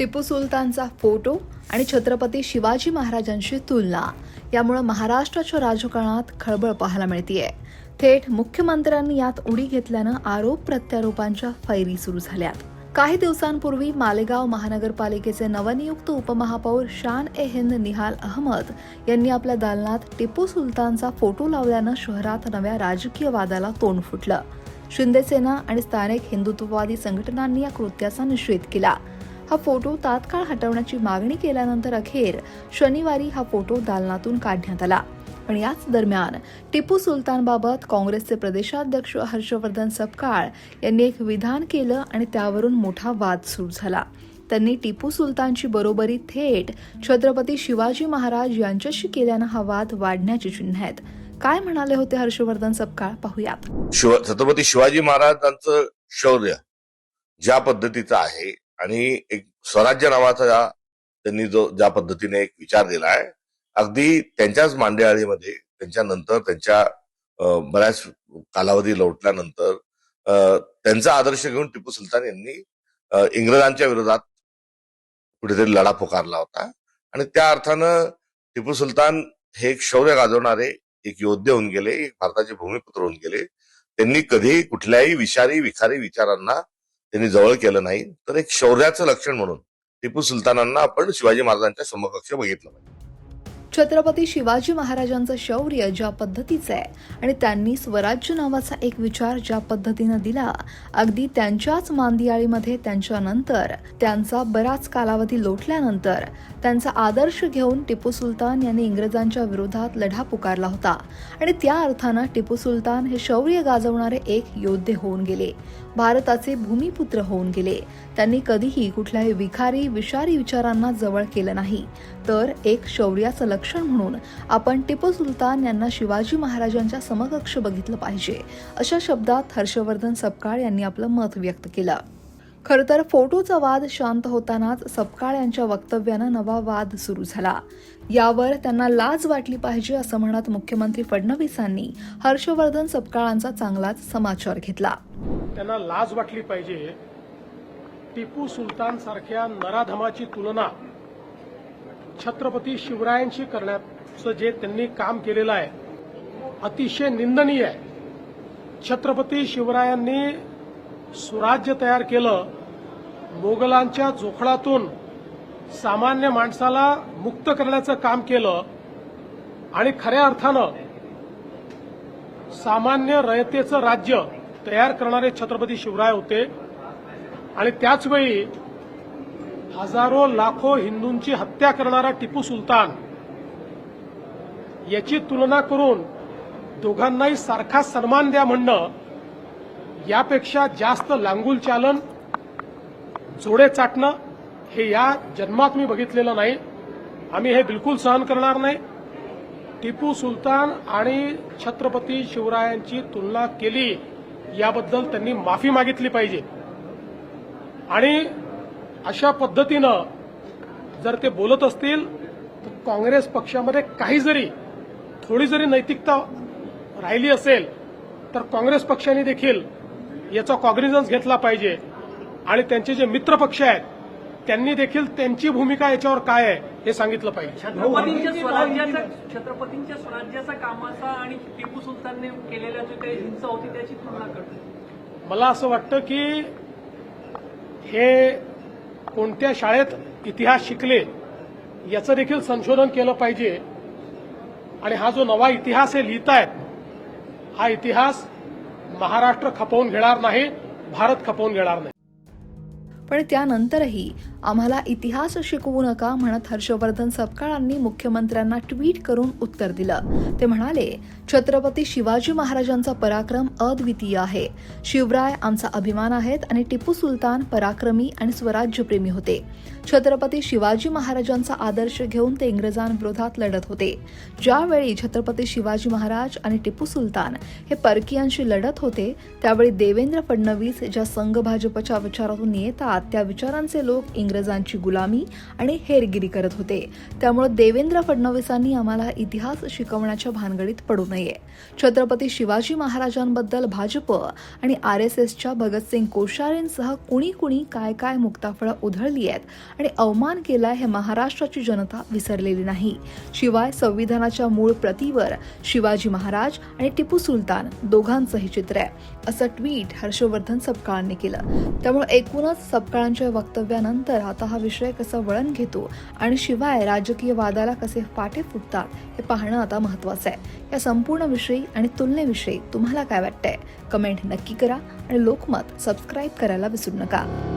Tipu सुलतानचा photo आणि छत्रपती शिवाजी महाराजांशी तुलना. यामुळे महाराष्ट्राच्या राजकारणात खळबळ पाहायला मिळतीये. थेट मुख्यमंत्र्यांनी यात उडी घेतल्यानं आरोप प्रत्यारोपांच्या फैरी सुरू झाल्यात. काही दिवसांपूर्वी मालेगाव महानगरपालिकेचे नवनियुक्त उपमहापौर शान ए हिंद निहाल अहमद यांनी आपल्या दालनात टिपू सुलतानचा फोटो लावल्यानं शहरात नव्या राजकीय वादाला तोंड फुटलं. शिंदेसेना आणि स्थानिक हिंदुत्ववादी संघटनांनी या कृत्याचा निषेध केला. हा फोटो तात्काळ हटवण्याची मागणी केल्यानंतर अखेर शनिवारी हा फोटो दालनातून काढण्यात आला. पण याच दरम्यान टिपू सुलतानबाबत काँग्रेसचे प्रदेशाध्यक्ष हर्षवर्धन सपकाळ यांनी एक विधान केलं आणि त्यावरून मोठा वाद सुरू झाला. त्यांनी टिपू सुलतानची बरोबरी थेट छत्रपती शिवाजी महाराज यांच्याशी केल्यानं हा वाद वाढण्याची चिन्ह आहेत. काय म्हणाले होते हर्षवर्धन सपकाळ? पाहूयात. छत्रपती शिवाजी महाराजांचं शौर्य ज्या पद्धतीचं आहे आणि एक स्वराज्य नावाचा त्यांनी जो ज्या पद्धतीने एक विचार दिला आहे अगदी त्यांच्याच मांडेआळीमध्ये त्यांच्यानंतर त्यांच्या बऱ्याच कालावधी लोटल्यानंतर अं, त्यांचा आदर्श घेऊन टिपू सुलतान यांनी इंग्रजांच्या विरोधात कुठेतरी लढा पुकारला होता. आणि त्या अर्थानं टिपू सुलतान हे एक शौर्य गाजवणारे एक योद्धे होऊन गेले एक भारताचे भूमिपुत्र होऊन गेले. त्यांनी कधीही कुठल्याही विषारी विखारी विचारांना त्यांनी जवळ केलं नाही तर एक शौर्याचं लक्षण म्हणून टिपू सुलतानांना आपण शिवाजी महाराजांच्या समकक्ष बघितलं पाहिजे. छत्रपती शिवाजी महाराजांचं शौर्य ज्या पद्धतीचं आहे आणि त्यांनी स्वराज्य नावाचा एक विचार ज्या पद्धतीनं दिला अगदी त्यांच्याच मांदियाळीमध्ये त्यांच्यानंतर त्यांचा बराच कालावधी लोटल्यानंतर त्यांचा आदर्श घेऊन टिपू सुलतान यांनी इंग्रजांच्या विरोधात लढा पुकारला होता. आणि त्या अर्थानं टिपू सुलतान हे शौर्य गाजवणारे एक योद्धे होऊन गेले. भारताचे भूमिपुत्र होऊन गेले. त्यांनी कधीही कुठल्याही विखारी विषारी विचारांना जवळ केलं नाही. तर एक शौर्याचं लक्षण म्हणून आपण टिपू सुलतान यांना शिवाजी महाराजांच्या समकक्ष बघितलं पाहिजे अशा शब्दात हर्षवर्धन सपकाळ यांनी आपलं मत व्यक्त केलं. खरं तर फोटोचा वाद शांत होतानाच सपकाळ यांच्या वक्तव्यानं नवा वाद सुरू झाला. यावर त्यांना लाज वाटली पाहिजे असं म्हणत मुख्यमंत्री फडणवीसांनी हर्षवर्धन सपकाळांचा चांगलाच समाचार घेतला. त्यांना लाज वाटली पाहिजे. टिपू सुलतान सारख्या नराधमाची तुलना छत्रपती शिवरायांशी करण्याचं जे त्यांनी काम केलेलं आहे अतिशय निंदनीय आहे. छत्रपती शिवरायांनी स्वराज्य तयार केलं मोगलांच्या जोखडातून सामान्य माणसाला मुक्त करण्याचं काम केलं आणि खऱ्या अर्थानं सामान्य रयतेचं राज्य तयार करणारे छत्रपती शिवराय होते. आणि त्याचवेळी हजारो लाखो हिंदूंची हत्या करणारा टिपू सुलतान. याची तुलना करून दोघांनाही सारखा सन्मान द्या म्हणणं यापेक्षा जास्त लांगुल चालन जोडे चाटणं हे या जन्मात मी बघितलेलं नाही. आम्ही हे बिलकुल सहन करणार नाही. टिपू सुलतान आणि छत्रपती शिवरायांची तुलना केली याबद्दल त्यांनी माफी मागितली पाहिजे. आणि अशा पद्धतीनं जर ते बोलत असतील तर काँग्रेस पक्षामध्ये काही जरी थोडी जरी नैतिकता राहिली असेल तर काँग्रेस पक्षाने देखील याचा कॉग्निझन्स घेतला पाहिजे. आणि त्यांचे जे मित्र पक्ष आहेत त्यांनी देखील त्यांची भूमिका याच्यावर काय आहे हे सांगितलं पाहिजे. छत्रपतींच्या स्वराज्याचा छत्रपतींच्या स्वराज्याचा कामाचा आणि टिपू सुलतानने केलेल्या जो काही हिंसा होती त्याची तुलना करतो मला असं वाटतं की हे कोणत्या शाळेत इतिहास शिकले याचं देखील संशोधन केलं पाहिजे. आणि हा जो नवा इतिहास हे लिहितायत हा इतिहास महाराष्ट्र खपवून घेणार नाही भारत खपवून घेणार नाही. पण त्यानंतरही आम्हाला इतिहास शिकवू नका म्हणत हर्षवर्धन सपकाळांनी मुख्यमंत्र्यांना ट्विट करून उत्तर दिलं. ते म्हणाले छत्रपती शिवाजी महाराजांचा पराक्रम अद्वितीय आहे. शिवराय आमचा अभिमान आहेत आणि टिपू सुलतान पराक्रमी आणि स्वराज्यप्रेमी होते. छत्रपती शिवाजी महाराजांचा आदर्श घेऊन ते इंग्रजांविरोधात लढत होते. ज्यावेळी छत्रपती शिवाजी महाराज आणि टिपू सुलतान हे परकीयांशी लढत होते त्यावेळी देवेंद्र फडणवीस ज्या संघ भाजपच्या विचारातून येतात त्या विचारांचे लोक इंग्रजांची गुलामी आणि हेरगिरी करत होते. त्यामुळे देवेंद्र फडणवीसांनी आम्हाला इतिहास शिकवण्याच्या भानगडीत पडू नये. छत्रपती शिवाजी महाराजांबद्दल भाजप आणि आर एस एसच्या भगतसिंग कोश्यारींसह कुणी कुणी काय काय मुक्ताफळं उधळली आहेत आणि अवमान केलाय हे महाराष्ट्राची जनता विसरलेली नाही. शिवाय संविधानाच्या मूळ प्रतीवर शिवाजी महाराज आणि टिपू सुलतान दोघांचंही चित्र आहे. असं ट्विट हर्षवर्धन सपकाळांनी केलं. त्यामुळे एकूणच सपकाळांच्या वक्तव्यानंतर आता हा विषय कसा वळण घेतो आणि शिवाय राजकीय वादाला कसे पाठे फुटतात हे पाहणं आता महत्वाचं आहे. या संपूर्ण विषयी आणि तुलनेविषयी तुम्हाला काय वाटतंय? कमेंट नक्की करा आणि लोकमत सबस्क्राईब करायला विसरू नका.